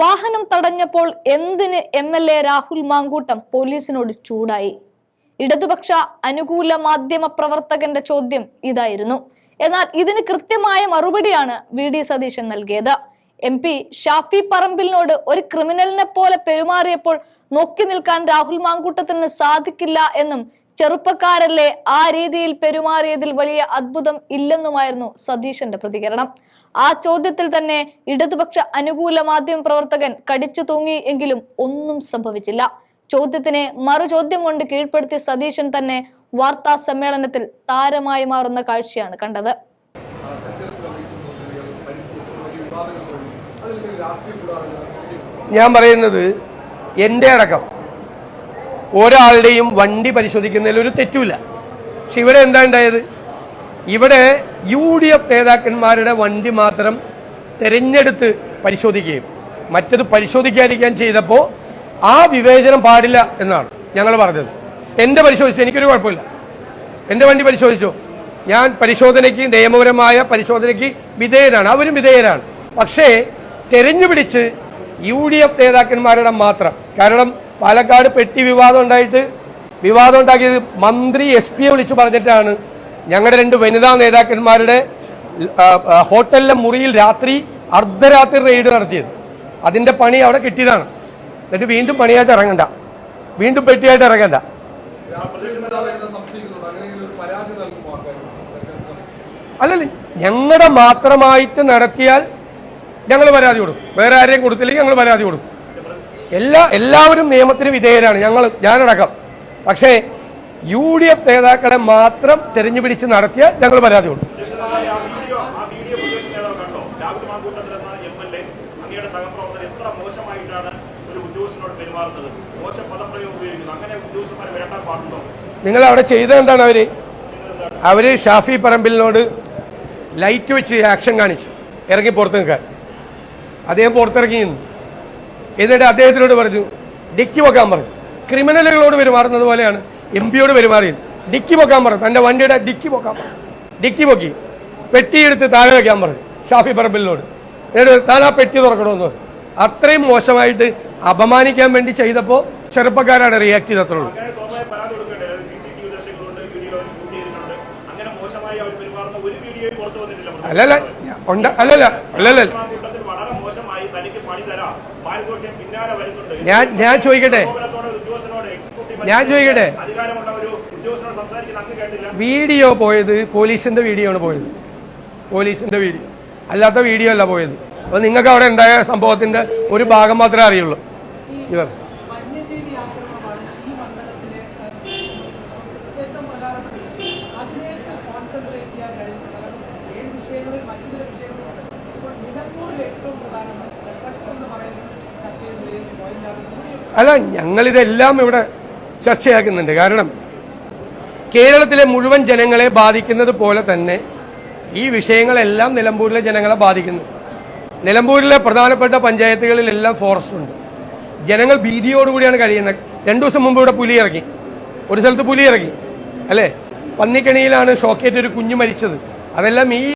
വാഹനം തടഞ്ഞപ്പോൾ എന്തിന് M L A Rahul Mankoottam പോലീസിനോട് ചൂടായി? ഇടതുപക്ഷ അനുകൂല മാധ്യമ പ്രവർത്തകന്റെ ചോദ്യം ഇതായിരുന്നു. എന്നാൽ ഇതിന് കൃത്യമായ മറുപടിയാണ് വി ഡി സതീശൻ നൽകിയത്. എം പി ഷാഫി പറമ്പിലിനോട് ഒരു ക്രിമിനലിനെ പോലെ പെരുമാറിയപ്പോൾ നോക്കി നിൽക്കാൻ രാഹുൽ മാങ്കൂട്ടത്തിന് സാധിക്കില്ല എന്നും ചെറുപ്പക്കാരല്ലേ ആ രീതിയിൽ പെരുമാറിയതിൽ വലിയ അത്ഭുതം ഇല്ലെന്നുമായിരുന്നു സതീശന്റെ പ്രതികരണം. ആ ചോദ്യത്തിൽ തന്നെ ഇടതുപക്ഷ അനുകൂല മാധ്യമ പ്രവർത്തകൻ കടിച്ചു തൂങ്ങി എങ്കിലും ഒന്നും സംഭവിച്ചില്ല. ചോദ്യത്തിനെ മറുചോദ്യം കൊണ്ട് കീഴ്പ്പെടുത്തിയ സതീശൻ തന്നെ വാർത്താ സമ്മേളനത്തിൽ താരമായി മാറുന്ന കാഴ്ചയാണ് കണ്ടത്. ഞാൻ പറയുന്നത് എന്റെ അടക്കം. ഒരാളുടെയും വണ്ടി പരിശോധിക്കുന്നതിൽ ഒരു തെറ്റുമില്ല. പക്ഷെ ഇവിടെ എന്താ ഉണ്ടായത്? ഇവിടെ യു ഡി എഫ് നേതാക്കന്മാരുടെ വണ്ടി മാത്രം തെരഞ്ഞെടുത്ത് പരിശോധിക്കുകയും മറ്റത് പരിശോധിക്കാതിരിക്കാൻ ചെയ്തപ്പോൾ ആ വിവേചനം പാടില്ല എന്നാണ് ഞങ്ങൾ പറഞ്ഞത്. എന്റെ പരിശോധിച്ചു എനിക്കൊരു കുഴപ്പമില്ല. എന്റെ വണ്ടി പരിശോധിച്ചോ. ഞാൻ പരിശോധനയ്ക്ക് നിയമപരമായ പരിശോധനയ്ക്ക് വിധേയനാണ് അവരും വിധേയരാണ്. പക്ഷേ തെരഞ്ഞു പിടിച്ച് യു ഡി എഫ് നേതാക്കന്മാരുടെ മാത്രം കാരണം പാലക്കാട് പെട്ടി വിവാദം ഉണ്ടായിട്ട് വിവാദം ഉണ്ടാക്കിയത് മന്ത്രി എസ് പിയെ വിളിച്ചു പറഞ്ഞിട്ടാണ്. ഞങ്ങളുടെ രണ്ട് വനിതാ നേതാക്കന്മാരുടെ ഹോട്ടലിലെ മുറിയിൽ രാത്രി അർദ്ധരാത്രി റെയ്ഡ് നടത്തിയത്. അതിന്റെ പണി അവിടെ കിട്ടിയതാണ്. എന്നിട്ട് വീണ്ടും പണിയായിട്ട് ഇറങ്ങണ്ട. വീണ്ടും പെട്ടിയായിട്ട് ഇറങ്ങണ്ട. അല്ലല്ല ഞങ്ങളുടെ മാത്രമായിട്ട് നടത്തിയാൽ ഞങ്ങൾ പരാതി കൊടുക്കും. വേറെ ആരെയും കൊടുത്തില്ലെങ്കിൽ ഞങ്ങൾ പരാതി കൊടുക്കും. എല്ലാ എല്ലാവരും നിയമത്തിന് വിധേയരാണ്. ഞങ്ങൾ ഞാനടക്കം. പക്ഷേ യു ഡി എഫ് നേതാക്കളെ മാത്രം തെരഞ്ഞുപിടിച്ച് നടത്തിയാൽ ഞങ്ങൾ പരാതി കൊടുക്കും നിങ്ങൾ അവിടെ ചെയ്തത് അവർ? അവർ ഷാഫി പറമ്പിലിനോട് ലൈറ്റ് വെച്ച് ആക്ഷൻ കാണിച്ചു. ഇറങ്ങി പുറത്ത് നിൽക്കാൻ. അദ്ദേഹം പുറത്തിറങ്ങി നിന്നു. എന്നിട്ട് അദ്ദേഹത്തിനോട് പറഞ്ഞു ഡിക്കി പൊക്കാൻ പറഞ്ഞു ക്രിമിനലുകളോട് പെരുമാറുന്നത് പോലെയാണ് എം പിയോട് പെരുമാറിയത്. ഡിക്കി പൊക്കാൻ പറഞ്ഞു തന്റെ വണ്ടിയുടെ ഡിക്കി പൊക്കാൻ പറഞ്ഞു ഡിക്കി പൊക്കി. പെട്ടിയെടുത്ത് താഴെ വയ്ക്കാൻ പറഞ്ഞു ഷാഫി പറമ്പിലിനോട്. എന്നിട്ട് താൻ ആ പെട്ടി തുറക്കണമെന്ന് പറഞ്ഞു. അത്രയും മോശമായിട്ട് അപമാനിക്കാൻ വേണ്ടി ചെയ്തപ്പോൾ ചെറുപ്പക്കാരാണ് റിയാക്ട് ചെയ്തത്ര അല്ലല്ല ഉണ്ട്. അല്ലല്ല അല്ലല്ല. ഞാൻ ഞാൻ ചോദിക്കട്ടെ? ഞാൻ ചോദിക്കട്ടെ? അധികാരമുള്ള ഒരു ഉദ്യോഗസ്ഥനോട് സംസാരിക്കുന്ന അങ്ങ് കേട്ടില്ല. വീഡിയോ പോയത് പോലീസിന്റെ വീഡിയോ ആണ് പോയത്. പോലീസിന്റെ വീഡിയോ. അല്ലാത്ത വീഡിയോ അല്ല പോയത്. അപ്പൊ നിങ്ങൾക്ക് അവിടെ ഉണ്ടായ സംഭവത്തിന്റെ ഒരു ഭാഗം മാത്രമേ അറിയുള്ളൂ. ഇവർ. വന്യജീവി ആക്രമണമാണ് ഈ മണ്ഡലത്തിലെ ഏറ്റവും പ്രധാനപ്പെട്ടത് അല്ല ഞങ്ങളിതെല്ലാം ഇവിടെ ചർച്ചയാക്കുന്നുണ്ട്. കാരണം കേരളത്തിലെ മുഴുവൻ ജനങ്ങളെ ബാധിക്കുന്നത് പോലെ തന്നെ ഈ വിഷയങ്ങളെല്ലാം നിലമ്പൂരിലെ ജനങ്ങളെ ബാധിക്കുന്നു. നിലമ്പൂരിലെ പ്രധാനപ്പെട്ട പഞ്ചായത്തുകളിലെല്ലാം ഫോറസ്റ്റ് ഉണ്ട്. ജനങ്ങൾ ഭീതിയോടുകൂടിയാണ് കഴിയുന്നത്. രണ്ടു ദിവസം മുമ്പ് ഇവിടെ പുലി ഇറങ്ങി. ഒരു സ്ഥലത്ത് പുലി ഇറങ്ങി. അല്ലേ? പന്നിക്കണിയിലാണ് ഷോക്കേറ്റ് ഒരു കുഞ്ഞു മരിച്ചത്. അതെല്ലാം ഈ